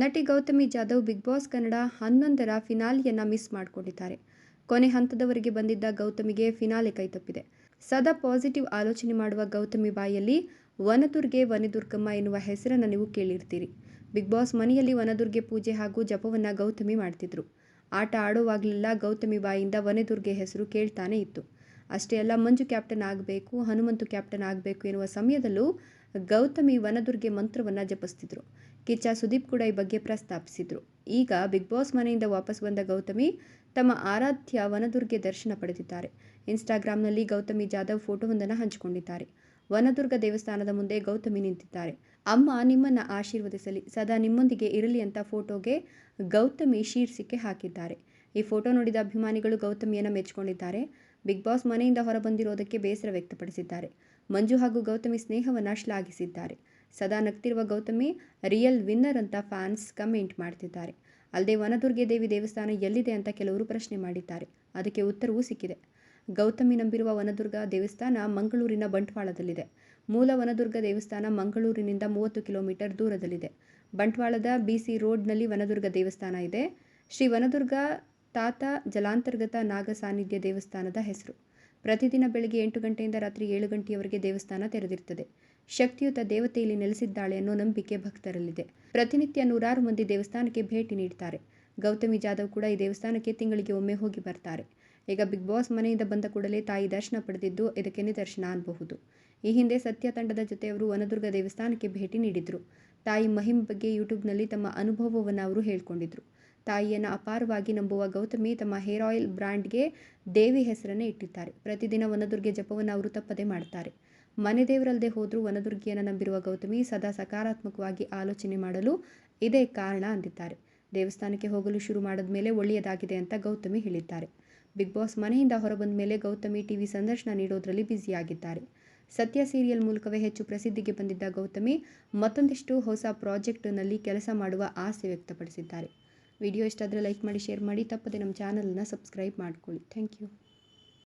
ನಟಿ Gautami Jadhav big boss Kannada ಹನ್ನೊಂದರ ಫಿನಾಲಿಯನ್ನ ಮಿಸ್ ಮಾಡಿಕೊಂಡಿದ್ದಾರೆ. ಕೊನೆ ಹಂತದವರೆಗೆ ಬಂದಿದ್ದ ಗೌತಮಿಗೆ ಫಿನಾಲೆ ಕೈತಪ್ಪಿದೆ. ಸದಾ ಪಾಸಿಟಿವ್ ಆಲೋಚನೆ ಮಾಡುವ ಗೌತಮಿ ಬಾಯಿಯಲ್ಲಿ ವನದುರ್ಗೆ ವನದುರ್ಗಮ್ಮ ಎನ್ನುವ ಹೆಸರನ್ನು ನೀವು ಕೇಳಿರ್ತೀರಿ. ಬಿಗ್ ಬಾಸ್ ಮನೆಯಲ್ಲಿ ವನದುರ್ಗೆ ಪೂಜೆ ಹಾಗೂ ಜಪವನ್ನು ಗೌತಮಿ ಮಾಡ್ತಿದ್ರು. ಆಟ ಆಡುವಾಗಲೆಲ್ಲ ಗೌತಮಿ ಬಾಯಿಂದ ವನದುರ್ಗೆ ಹೆಸರು ಕೇಳ್ತಾನೆ ಇತ್ತು. ಅಷ್ಟೇ ಅಲ್ಲ, ಮಂಜು ಕ್ಯಾಪ್ಟನ್ ಆಗಬೇಕು, ಹನುಮಂತು ಕ್ಯಾಪ್ಟನ್ ಆಗಬೇಕು ಎನ್ನುವ ಸಮಯದಲ್ಲೂ ಗೌತಮಿ ವನದುರ್ಗೆ ಮಂತ್ರವನ್ನು ಜಪಿಸ್ತಿದ್ರು. ಕಿಚ್ಚ ಸುದೀಪ್ ಕೂಡ ಈ ಬಗ್ಗೆ ಪ್ರಸ್ತಾಪಿಸಿದ್ರು. ಈಗ ಬಿಗ್ ಬಾಸ್ ಮನೆಯಿಂದ ವಾಪಸ್ ಬಂದ ಗೌತಮಿ ತಮ್ಮ ಆರಾಧ್ಯ ವನದುರ್ಗೆ ದರ್ಶನ ಪಡೆದಿದ್ದಾರೆ. ಇನ್ಸ್ಟಾಗ್ರಾಮ್ನಲ್ಲಿ ಗೌತಮಿ ಜಾಧವ್ ಫೋಟೋವೊಂದನ್ನು ಹಂಚಿಕೊಂಡಿದ್ದಾರೆ. ವನದುರ್ಗ ದೇವಸ್ಥಾನದ ಮುಂದೆ ಗೌತಮಿ ನಿಂತಿದ್ದಾರೆ. ಅಮ್ಮ ನಿಮ್ಮನ್ನ ಆಶೀರ್ವದಿಸಲಿ, ಸದಾ ನಿಮ್ಮೊಂದಿಗೆ ಇರಲಿ ಅಂತ ಫೋಟೋಗೆ ಗೌತಮಿ ಶೀರ್ಷಿಕೆ ಹಾಕಿದ್ದಾರೆ. ಈ ಫೋಟೋ ನೋಡಿದ ಅಭಿಮಾನಿಗಳು ಗೌತಮಿಯನ್ನು ಮೆಚ್ಚಿಕೊಂಡಿದ್ದಾರೆ. ಬಿಗ್ ಬಾಸ್ ಮನೆಯಿಂದ ಹೊರಬಂದಿರೋದಕ್ಕೆ ಬೇಸರ ವ್ಯಕ್ತಪಡಿಸಿದ್ದಾರೆ. ಮಂಜು ಹಾಗೂ ಗೌತಮಿ ಸ್ನೇಹವನ್ನು ಶ್ಲಾಘಿಸಿದ್ದಾರೆ. ಸದಾ ನಗ್ತಿರುವ ಗೌತಮಿ ರಿಯಲ್ ವಿನ್ನರ್ ಅಂತ ಫ್ಯಾನ್ಸ್ ಕಮೆಂಟ್ ಮಾಡ್ತಿದ್ದಾರೆ. ಅಲ್ಲದೆ ವನದುರ್ಗೆ ದೇವಿ ದೇವಸ್ಥಾನ ಎಲ್ಲಿದೆ ಅಂತ ಕೆಲವರು ಪ್ರಶ್ನೆ ಮಾಡಿದ್ದಾರೆ. ಅದಕ್ಕೆ ಉತ್ತರವೂ ಸಿಕ್ಕಿದೆ. ಗೌತಮಿ ನಂಬಿರುವ ವನದುರ್ಗ ದೇವಸ್ಥಾನ ಮಂಗಳೂರಿನ ಬಂಟ್ವಾಳದಲ್ಲಿದೆ. ಮೂಲ ವನದುರ್ಗ ದೇವಸ್ಥಾನ ಮಂಗಳೂರಿನಿಂದ ಮೂವತ್ತು ಕಿಲೋಮೀಟರ್ ದೂರದಲ್ಲಿದೆ. ಬಂಟ್ವಾಳದ ಬಿಸಿ ರೋಡ್ನಲ್ಲಿ ವನದುರ್ಗ ದೇವಸ್ಥಾನ ಇದೆ. ಶ್ರೀ ವನದುರ್ಗ ತಾತ ಜಲಾಂತರ್ಗತ ನಾಗ ಸಾನ್ನಿಧ್ಯ ದೇವಸ್ಥಾನದ ಹೆಸರು. ಪ್ರತಿದಿನ ಬೆಳಗ್ಗೆ ಎಂಟು ಗಂಟೆಯಿಂದ ರಾತ್ರಿ ಏಳು ಗಂಟೆಯವರೆಗೆ ದೇವಸ್ಥಾನ ತೆರೆದಿರುತ್ತದೆ. ಶಕ್ತಿಯುತ ದೇವತೆ ಇಲ್ಲಿ ನೆಲೆಸಿದ್ದಾಳೆ ಅನ್ನೋ ನಂಬಿಕೆ ಭಕ್ತರಲ್ಲಿದೆ. ಪ್ರತಿನಿತ್ಯ ನೂರಾರು ಮಂದಿ ದೇವಸ್ಥಾನಕ್ಕೆ ಭೇಟಿ ನೀಡ್ತಾರೆ. ಗೌತಮಿ ಜಾಧವ್ ಕೂಡ ಈ ದೇವಸ್ಥಾನಕ್ಕೆ ತಿಂಗಳಿಗೆ ಒಮ್ಮೆ ಹೋಗಿ ಬರ್ತಾರೆ. ಈಗ ಬಿಗ್ ಬಾಸ್ ಮನೆಯಿಂದ ಬಂದ ಕೂಡಲೇ ತಾಯಿ ದರ್ಶನ ಪಡೆದಿದ್ದು ಇದಕ್ಕೆ ನಿದರ್ಶನ ಅನ್ನಬಹುದು ಈ ಹಿಂದೆ ಸತ್ಯ ತಂಡದ ಜೊತೆಯವರು ವನದುರ್ಗ ದೇವಸ್ಥಾನಕ್ಕೆ ಭೇಟಿ ನೀಡಿದ್ರು. ತಾಯಿ ಮಹಿಮ್ ಬಗ್ಗೆ ಯೂಟ್ಯೂಬ್ನಲ್ಲಿ ತಮ್ಮ ಅನುಭವವನ್ನು ಅವರು ಹೇಳ್ಕೊಂಡಿದ್ರು. ತಾಯಿಯನ್ನು ಅಪಾರವಾಗಿ ನಂಬುವ ಗೌತಮಿ ತಮ್ಮ ಹೇರ್ ಆಯಿಲ್ ಬ್ರ್ಯಾಂಡ್ಗೆ ದೇವಿ ಹೆಸರನ್ನು ಇಟ್ಟಿದ್ದಾರೆ. ಪ್ರತಿದಿನ ವನದುರ್ಗೆ ಜಪವನ್ನು ಅವರು ತಪ್ಪದೆ ಮಾಡ್ತಾರೆ. ಮನೆ ದೇವರಲ್ಲದೆ ಹೋದರೂ ವನದುರ್ಗಿಯನ್ನು ನಂಬಿರುವ ಗೌತಮಿ ಸದಾ ಸಕಾರಾತ್ಮಕವಾಗಿ ಆಲೋಚನೆ ಮಾಡಲು ಇದೇ ಕಾರಣ ಅಂದಿದ್ದಾರೆ. ದೇವಸ್ಥಾನಕ್ಕೆ ಹೋಗಲು ಶುರು ಮಾಡಿದ ಮೇಲೆ ಒಳ್ಳೆಯದಾಗಿದೆ ಅಂತ ಗೌತಮಿ ಹೇಳಿದ್ದಾರೆ. ಬಿಗ್ ಬಾಸ್ ಮನೆಯಿಂದ ಹೊರಬಂದ ಮೇಲೆ ಗೌತಮಿ ಟಿವಿ ಸಂದರ್ಶನ ನೀಡೋದರಲ್ಲಿ ಬ್ಯುಸಿಯಾಗಿದ್ದಾರೆ. ಸತ್ಯ ಸೀರಿಯಲ್ ಮೂಲಕವೇ ಹೆಚ್ಚು ಪ್ರಸಿದ್ಧಿಗೆ ಬಂದಿದ್ದ ಗೌತಮಿ ಮತ್ತೊಂದಿಷ್ಟು ಹೊಸ ಪ್ರಾಜೆಕ್ಟ್ನಲ್ಲಿ ಕೆಲಸ ಮಾಡುವ ಆಸೆ ವ್ಯಕ್ತಪಡಿಸಿದ್ದಾರೆ. ವಿಡಿಯೋ ಇಷ್ಟಾದರೆ ಲೈಕ್ ಮಾಡಿ, ಶೇರ್ ಮಾಡಿ, ತಪ್ಪದೆ ನಮ್ಮ ಚಾನಲನ್ನು ಸಬ್ಸ್ಕ್ರೈಬ್ ಮಾಡ್ಕೊಳ್ಳಿ. Thank you.